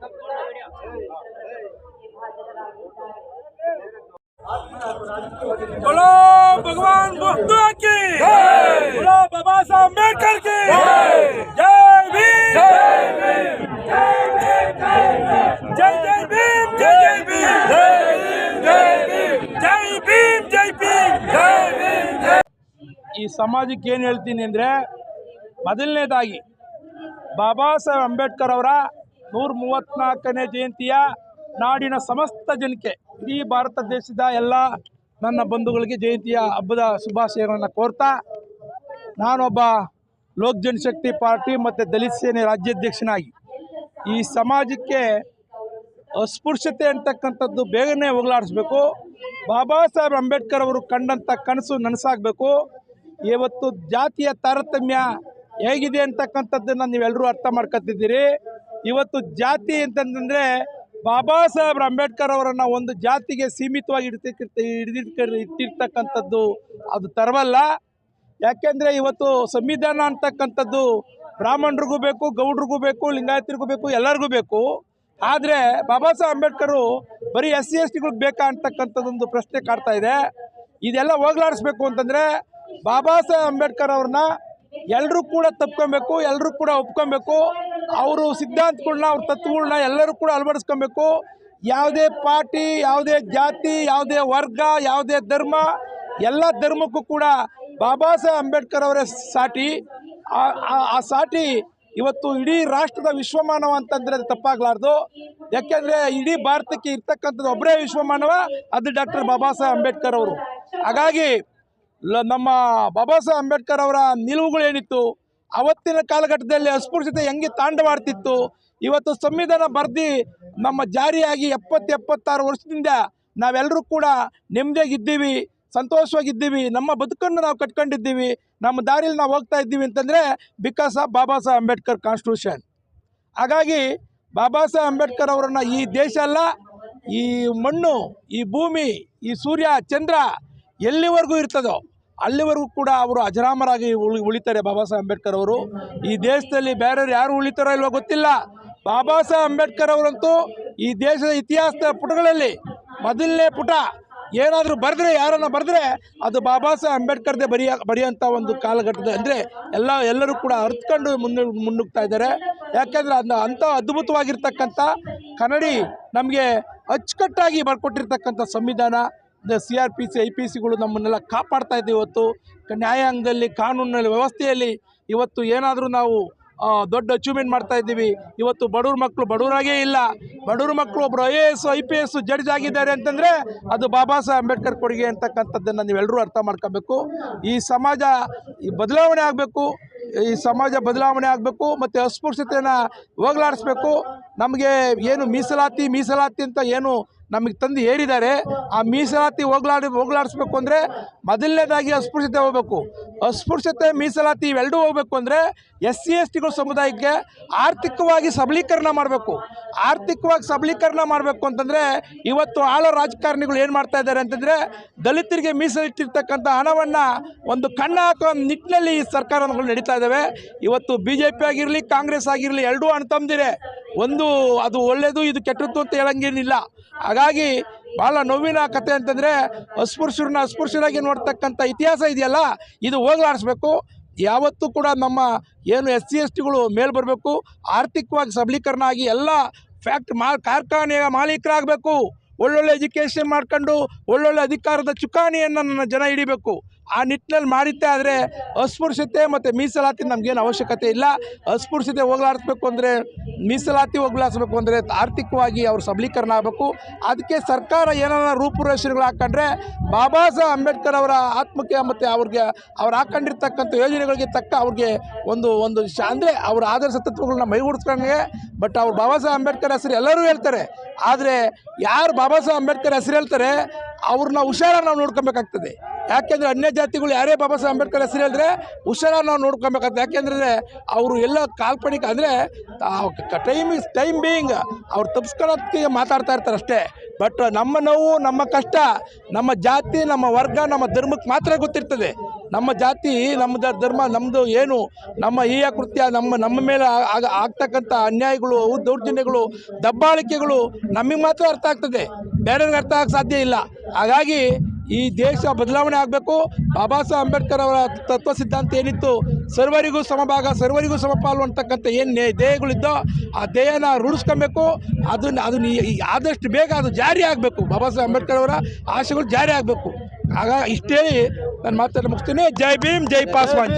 सब थोड़ा बढ़िया विभाजन लागू है बोलो भगवान बुद्ध की बोलो बाबा साहब अम्बेडकर की जय भीम जय जय भीम जय जय भीम जय भीम जय भीम जय भीम जय ಈ ಸಮಾಜಕ್ಕೆ ಏನು ಹೇಳ್ತೀನಿ ಅಂದರೆ ಮೊದಲನೇದಾಗಿ ಬಾಬಾ ಸಾಹೇಬ್ ಅಂಬೇಡ್ಕರ್ ಅವರ ನೂರ ಮೂವತ್ತ್ನಾಲ್ಕನೇ ಜಯಂತಿಯ ನಾಡಿನ ಸಮಸ್ತ ಜನಕ್ಕೆ, ಇಡೀ ಭಾರತ ದೇಶದ ಎಲ್ಲ ನನ್ನ ಬಂಧುಗಳಿಗೆ ಜಯಂತಿಯ ಹಬ್ಬದ ಶುಭಾಶಯಗಳನ್ನು ಕೋರ್ತಾ, ನಾನೊಬ್ಬ ಲೋಕ್ ಜನಶಕ್ತಿ ಪಾರ್ಟಿ ಮತ್ತು ದಲಿತ ಸೇನೆ ರಾಜ್ಯಾಧ್ಯಕ್ಷನಾಗಿ, ಈ ಸಮಾಜಕ್ಕೆ ಅಸ್ಪೃಶ್ಯತೆ ಅಂತಕ್ಕಂಥದ್ದು ಬೇಗನೆ ಹೋಗಲಾಡಿಸ್ಬೇಕು. ಬಾಬಾ ಸಾಹೇಬ್ ಅಂಬೇಡ್ಕರ್ ಅವರು ಕಂಡಂಥ ಕನಸು ನನಸಾಗಬೇಕು. ಇವತ್ತು ಜಾತಿಯ ತಾರತಮ್ಯ ಹೇಗಿದೆ ಅಂತಕ್ಕಂಥದ್ದನ್ನು ನೀವೆಲ್ಲರೂ ಅರ್ಥ ಮಾಡ್ಕೊತಿದ್ದೀರಿ ಇವತ್ತು ಜಾತಿ ಅಂತಂದರೆ ಬಾಬಾ ಸಾಹೇಬ್ ಅಂಬೇಡ್ಕರ್ ಅವರನ್ನು ಒಂದು ಜಾತಿಗೆ ಸೀಮಿತವಾಗಿ ಇಟ್ಟಿರ್ತಕ್ಕಂಥದ್ದು ಅದು ತರವಲ್ಲ. ಯಾಕೆಂದರೆ ಇವತ್ತು ಸಂವಿಧಾನ ಅಂತಕ್ಕಂಥದ್ದು ಬ್ರಾಹ್ಮಣರಿಗೂ ಬೇಕು, ಗೌಡ್ರಿಗೂ ಬೇಕು, ಲಿಂಗಾಯತರಿಗೂ ಬೇಕು, ಎಲ್ಲರಿಗೂ ಬೇಕು. ಆದರೆ ಬಾಬಾ ಸಾಹೇಬ್ ಅಂಬೇಡ್ಕರು ಬರೀ ಎಸ್ ಸಿ ಎಸ್ ಟಿಗಳಿಗೆ ಬೇಕಾ ಅಂತಕ್ಕಂಥದ್ದೊಂದು ಪ್ರಶ್ನೆ ಕಾಡ್ತಾ ಇದೆ. ಇದೆಲ್ಲ ಹೋಗ್ಲಾಡಿಸ್ಬೇಕು ಅಂತಂದರೆ ಬಾಬಾ ಸಾಹೇಬ್ ಅಂಬೇಡ್ಕರ್ ಅವ್ರನ್ನ ಎಲ್ಲರೂ ಕೂಡ ತಪ್ಕೊಬೇಕು ಎಲ್ಲರೂ ಕೂಡ ಒಪ್ಕೊಬೇಕು. ಅವರು ಸಿದ್ಧಾಂತಗಳನ್ನ ಅವ್ರ ತತ್ವಗಳನ್ನ ಎಲ್ಲರೂ ಕೂಡ ಅಳವಡಿಸ್ಕೊಬೇಕು. ಯಾವುದೇ ಪಾರ್ಟಿ, ಯಾವುದೇ ಜಾತಿ, ಯಾವುದೇ ವರ್ಗ, ಯಾವುದೇ ಧರ್ಮ, ಎಲ್ಲ ಧರ್ಮಕ್ಕೂ ಕೂಡ ಬಾಬಾ ಸಾಹೇಬ್ ಅಂಬೇಡ್ಕರ್ ಅವರೇ ಸಾಟಿ. ಆ- ಸಾಟಿ ಇವತ್ತು ಇಡೀ ರಾಷ್ಟ್ರದ ವಿಶ್ವಮಾನವ ಅಂತಂದರೆ ಅದು ತಪ್ಪಾಗಲಾರ್ದು. ಯಾಕೆಂದರೆ ಇಡೀ ಭಾರತಕ್ಕೆ ಇರ್ತಕ್ಕಂಥದ್ದು ಒಬ್ಬರೇ ವಿಶ್ವಮಾನವ, ಅದು ಡಾಕ್ಟರ್ ಬಾಬಾ ಸಾಹೇಬ್ ಅಂಬೇಡ್ಕರ್ ಅವರು. ಹಾಗಾಗಿ ನಮ್ಮ ಬಾಬಾ ಸಾಹೇಬ್ ಅಂಬೇಡ್ಕರ್ ಅವರ ನಿಲುವುಗಳು ಏನಿತ್ತು ಅವತ್ತಿನ ಕಾಲಘಟ್ಟದಲ್ಲಿ ಅಸ್ಪೃಶ್ಯತೆ ಹೆಂಗೆ ತಾಂಡವಾಡ್ತಿತ್ತು? ಇವತ್ತು ಸಂವಿಧಾನ ಬರ್ದು ನಮ್ಮ ಜಾರಿಯಾಗಿ ಎಪ್ಪತ್ತು ಎಪ್ಪತ್ತಾರು ವರ್ಷದಿಂದ ನಾವೆಲ್ಲರೂ ಕೂಡ ನೆಮ್ಮದಿಯಾಗಿದ್ದೀವಿ, ಸಂತೋಷವಾಗಿದ್ದೀವಿ, ನಮ್ಮ ಬದುಕನ್ನು ನಾವು ಕಟ್ಕೊಂಡಿದ್ದೀವಿ, ನಮ್ಮ ದಾರಿಯಲ್ಲಿ ನಾವು ಹೋಗ್ತಾ ಇದ್ದೀವಿ ಅಂತಂದರೆ because of Baba Saheb Ambedkar constitution ಹಾಗಾಗಿ ಬಾಬಾ ಸಾಹೇಬ್ ಅಂಬೇಡ್ಕರ್ ಅವರನ್ನು ಈ ದೇಶ ಅಲ್ಲ, ಈ ಮಣ್ಣು, ಈ ಭೂಮಿ, ಈ ಸೂರ್ಯ, ಚಂದ್ರ ಎಲ್ಲಿವರೆಗೂ ಇರ್ತದೋ ಅಲ್ಲಿವರೆಗೂ ಕೂಡ ಅವರು ಅಜರಾಮರಾಗಿ ಉಳಿ, ಉಳಿತಾರೆ ಬಾಬಾ ಸಾಹೇಬ್ ಅಂಬೇಡ್ಕರ್ ಅವರು. ಈ ದೇಶದಲ್ಲಿ ಬೇರೆಯವ್ರು ಯಾರು ಉಳಿತಾರೋ ಇಲ್ವೋ ಗೊತ್ತಿಲ್ಲ. ಬಾಬಾ ಸಾಹೇಬ್ ಅಂಬೇಡ್ಕರ್ ಅವರಂತೂ ಈ ದೇಶದ ಇತಿಹಾಸದ ಪುಟಗಳಲ್ಲಿ ಮೊದಲನೇ ಪುಟ. ಏನಾದರೂ ಬರೆದ್ರೆ, ಯಾರನ್ನ ಬರೆದ್ರೆ ಅದು ಬಾಬಾ ಸಾಹೇಬ್ ಅಂಬೇಡ್ಕರ್ದೇ ಬರೆಯ ಬರೆಯೋಂಥ ಒಂದು ಕಾಲಘಟ್ಟದ ಅಂದರೆ ಎಲ್ಲ, ಎಲ್ಲರೂ ಕೂಡ ಅರ್ಥಕೊಂಡು ಮುನ್ನ, ಮುನ್ನುಗ್ತಾ ಇದ್ದಾರೆ. ಯಾಕೆಂದರೆ ಅದನ್ನ ಅಂಥ ಅದ್ಭುತವಾಗಿರ್ತಕ್ಕಂಥ ಕನ್ನಡಿ ನಮಗೆ ಅಚ್ಚುಕಟ್ಟಾಗಿ ಬರ್ಕೊಟ್ಟಿರ್ತಕ್ಕಂಥ ಸಂವಿಧಾನ. C R P C, I P ಸಿಗಳು ನಮ್ಮನ್ನೆಲ್ಲ ಕಾಪಾಡ್ತಾ ಇದೆ ಇವತ್ತು. ನ್ಯಾಯಾಂಗದಲ್ಲಿ, ಕಾನೂನಿನಲ್ಲಿ, ವ್ಯವಸ್ಥೆಯಲ್ಲಿ ಇವತ್ತು ಏನಾದರೂ ನಾವು ದೊಡ್ಡ ಅಚೀವ್ಮೆಂಟ್ ಮಾಡ್ತಾ ಇದ್ದೀವಿ. ಇವತ್ತು ಬಡವ್ರ ಮಕ್ಕಳು ಬಡವರಾಗೇ ಇಲ್ಲ. ಬಡವ್ರ ಮಕ್ಕಳು ಒಬ್ಬರು I A S, I P S judge ಆಗಿದ್ದಾರೆ ಅಂತಂದರೆ ಅದು ಬಾಬಾ ಸಾಹೇಬ್ ಅಂಬೇಡ್ಕರ್ ಕೊಡುಗೆ ಅಂತಕ್ಕಂಥದ್ದನ್ನು ನೀವೆಲ್ಲರೂ ಅರ್ಥ ಮಾಡ್ಕೋಬೇಕು. ಈ ಸಮಾಜ ಈ ಬದಲಾವಣೆ ಆಗಬೇಕು. ಈ ಸಮಾಜ ಬದಲಾವಣೆ ಆಗಬೇಕು ಮತ್ತು ಅಸ್ಪೃಶ್ಯತೆಯನ್ನು ಹೋಗಲಾಡಿಸ್ಬೇಕು. ನಮಗೆ ಏನು ಮೀಸಲಾತಿ ಮೀಸಲಾತಿ ಅಂತ ಏನು ನಮಗೆ ತಂದು ಏರಿದ್ದಾರೆ ಆ ಮೀಸಲಾತಿ ಹೋಗ್ಲಾಡಿ, ಹೋಗ್ಲಾಡಿಸ್ಬೇಕು ಅಂದರೆ ಮೊದಲನೇದಾಗಿ ಅಸ್ಪೃಶ್ಯತೆ ಹೋಗಬೇಕು. ಅಸ್ಪೃಶ್ಯತೆ, ಮೀಸಲಾತಿ ಇವೆರಡೂ ಹೋಗಬೇಕು ಅಂದರೆ ಎಸ್ ಸಿ ಎಸ್ ಟಿಗಳ ಸಮುದಾಯಕ್ಕೆ ಆರ್ಥಿಕವಾಗಿ ಸಬಲೀಕರಣ ಮಾಡಬೇಕು. ಆರ್ಥಿಕವಾಗಿ ಸಬಲೀಕರಣ ಮಾಡಬೇಕು ಅಂತಂದರೆ ಇವತ್ತು ಆಳೋ ರಾಜಕಾರಣಿಗಳು ಏನು ಮಾಡ್ತಾ ಇದ್ದಾರೆ ಅಂತಂದರೆ ದಲಿತರಿಗೆ ಮೀಸಲಿಟ್ಟಿರ್ತಕ್ಕಂಥ ಹಣವನ್ನು ಒಂದು ಕಣ್ಣ ಹಾಕೋ ನಿಟ್ಟಿನಲ್ಲಿ ಈ ಸರ್ಕಾರಗಳು ನಡೀತಾ ಇದ್ದಾವೆ. ಇವತ್ತು ಬಿ ಜೆ ಪಿ ಆಗಿರಲಿ, ಕಾಂಗ್ರೆಸ್ ಆಗಿರಲಿ, ಎರಡೂ ಅಣ್ತಂದಿರೆ ಒಂದು ಅದು ಒಳ್ಳೆಯದು ಇದು ಕೆಟ್ಟದ್ದು ಅಂತ ಹೇಳಂಗೇನಿಲ್ಲ. ಹಾಗಾಗಿ ಭಾಳ ನೋವಿನ ಕತೆ ಅಂತಂದರೆ ಅಸ್ಪೃಶ್ಯರನ್ನ ಅಸ್ಪೃಶ್ಯರಾಗಿ ನೋಡ್ತಕ್ಕಂಥ ಇತಿಹಾಸ ಇದೆಯಲ್ಲ, ಇದು ಹೋಗಲಾಡಿಸ್ಬೇಕು. ಯಾವತ್ತೂ ಕೂಡ ನಮ್ಮ ಏನು ಎಸ್ ಸಿ, ಎಸ್ ಟಿಗಳು ಮೇಲೆ ಬರಬೇಕು, ಆರ್ಥಿಕವಾಗಿ ಸಬಲೀಕರಣ ಆಗಿ ಎಲ್ಲ ಫ್ಯಾಕ್ಟ್ ಮಾ, ಕಾರ್ಖಾನೆಯ ಮಾಲೀಕರಾಗಬೇಕು. ಒಳ್ಳೊಳ್ಳೆ ಎಜುಕೇಷನ್ ಮಾಡ್ಕೊಂಡು ಒಳ್ಳೊಳ್ಳೆ ಅಧಿಕಾರದ ಚುಕ್ಕಾಣಿಯನ್ನು ನನ್ನ ಜನ ಹಿಡಿಬೇಕು. ಆ ನಿಟ್ಟಿನಲ್ಲಿ ಮಾಡಿದ್ದೆ ಆದರೆ ಅಸ್ಪೃಶ್ಯತೆ ಮತ್ತು ಮೀಸಲಾತಿ ನಮಗೇನು ಅವಶ್ಯಕತೆ ಇಲ್ಲ. ಅಸ್ಪೃಶ್ಯತೆ ಹೋಗ್ಲಾಡಿಸ್ಬೇಕು ಅಂದರೆ, ಮೀಸಲಾತಿ ಹೋಗ್ಲಾಡಿಸ್ಬೇಕು ಅಂದರೆ ಆರ್ಥಿಕವಾಗಿ ಅವ್ರ ಸಬಲೀಕರಣ ಆಗಬೇಕು. ಅದಕ್ಕೆ ಸರ್ಕಾರ ಏನಾರ ರೂಪುರೇಷೆಗಳು ಹಾಕ್ಕೊಂಡ್ರೆ ಬಾಬಾ ಸಾಹೇಬ್ ಅಂಬೇಡ್ಕರ್ ಅವರ ಆತ್ಮಕ್ಕೆ ಮತ್ತು ಅವ್ರಿಗೆ, ಅವ್ರು ಹಾಕ್ಕೊಂಡಿರ್ತಕ್ಕಂಥ ಯೋಜನೆಗಳಿಗೆ ತಕ್ಕ ಅವ್ರಿಗೆ ಒಂದು ಒಂದು ಅಂದರೆ ಅವರ ಆದರ್ಶ ತತ್ವಗಳನ್ನ ಮೈಗೂಡಿಸ್ಕೊಂಡಂಗೆ. ಬಟ್ ಅವ್ರು ಬಾಬಾ ಸಾಹೇಬ್ ಅಂಬೇಡ್ಕರ್ ಹೆಸರು ಎಲ್ಲರೂ ಹೇಳ್ತಾರೆ. ಆದರೆ ಯಾರು ಬಾಬಾ ಸಾಹೇಬ್ ಅಂಬೇಡ್ಕರ್ ಹೆಸರು ಹೇಳ್ತಾರೆ, ಅವ್ರನ್ನ ಹುಷಾರಾಗಿ ನಾವು ನೋಡ್ಕೊಬೇಕಾಗ್ತದೆ. ಯಾಕೆಂದರೆ ಅನ್ಯ ಜಾತಿಗಳು ಯಾರೇ ಬಾಬಾ ಸಾಹೇಬ್ ಅಂಬೇಡ್ಕರ್ ಹೆಸರು ಹೇಳಿದ್ರೆ ಹುಷಾರಾಗಿ ನಾವು ನೋಡ್ಕೊಬೇಕಾಗ್ತದೆ. ಯಾಕೆಂದ್ರೆ ಅವರು ಎಲ್ಲ ಕಾಲ್ಪನಿಕ ಅಂದರೆ ಟೈಮ್ ಇಸ್ ಟೈಮ್ ಬೀಯಿಂಗ್ ಅವ್ರು ತಪ್ಪಿಸ್ಕೊಳ್ಳೋದಕ್ಕೆ ಮಾತಾಡ್ತಾ ಇರ್ತಾರೆ ಅಷ್ಟೇ. ಬಟ್ ನಮ್ಮ ನೋವು, ನಮ್ಮ ಕಷ್ಟ, ನಮ್ಮ ಜಾತಿ, ನಮ್ಮ ವರ್ಗ, ನಮ್ಮ ಧರ್ಮಕ್ಕೆ ಮಾತ್ರ ಗೊತ್ತಿರ್ತದೆ. ನಮ್ಮ ಜಾತಿ, ನಮ್ಮ ಧರ್ಮ ನಮ್ಮದು ಏನು, ನಮ್ಮ ಈ ಕೃತ್ಯ, ನಮ್ಮ ನಮ್ಮ ಮೇಲೆ ಆಗ, ಆಗ್ತಕ್ಕಂಥ ಅನ್ಯಾಯಗಳು ದೌರ್ಜನ್ಯಗಳು, ದಬ್ಬಾಳಿಕೆಗಳು ನಮಗೆ ಮಾತ್ರ ಅರ್ಥ ಆಗ್ತದೆ. ಬೇರೆಯವ್ರಿಗೆ ಅರ್ಥ ಆಗಕ್ಕೆ ಸಾಧ್ಯ ಇಲ್ಲ. ಹಾಗಾಗಿ ಈ ದೇಶ ಬದಲಾವಣೆ ಆಗಬೇಕು. ಬಾಬಾ ಸಾಹೇಬ್ ಅಂಬೇಡ್ಕರ್ ಅವರ ತತ್ವ ಸಿದ್ಧಾಂತ ಏನಿತ್ತು? ಸರ್ವರಿಗೂ ಸಮಭಾಗ, ಸರ್ವರಿಗೂ ಸಮಪಾಲು ಅಂತಕ್ಕಂಥ ಏನು ಧ್ಯೇಯಗಳಿದ್ದೋ ಆ ಧ್ಯೇಯನ ರೂಢಿಸ್ಕೊಬೇಕು. ಅದನ್ನು ಅದನ್ನು ಆದಷ್ಟು ಬೇಗ ಅದು ಜಾರಿ ಆಗಬೇಕು. ಬಾಬಾ ಸಾಹೇಬ್ ಅಂಬೇಡ್ಕರ್ ಅವರ ಆಶೆಗಳು ಜಾರಿ ಆಗಬೇಕು. ಆಗ ಇಷ್ಟೇ ನಾನು ಮಾತನ್ನು ಮುಗಿಸ್ತೀನಿ. ಜೈ ಭೀಮ್ ಜೈ ಪಾಸ್ವಾನ್.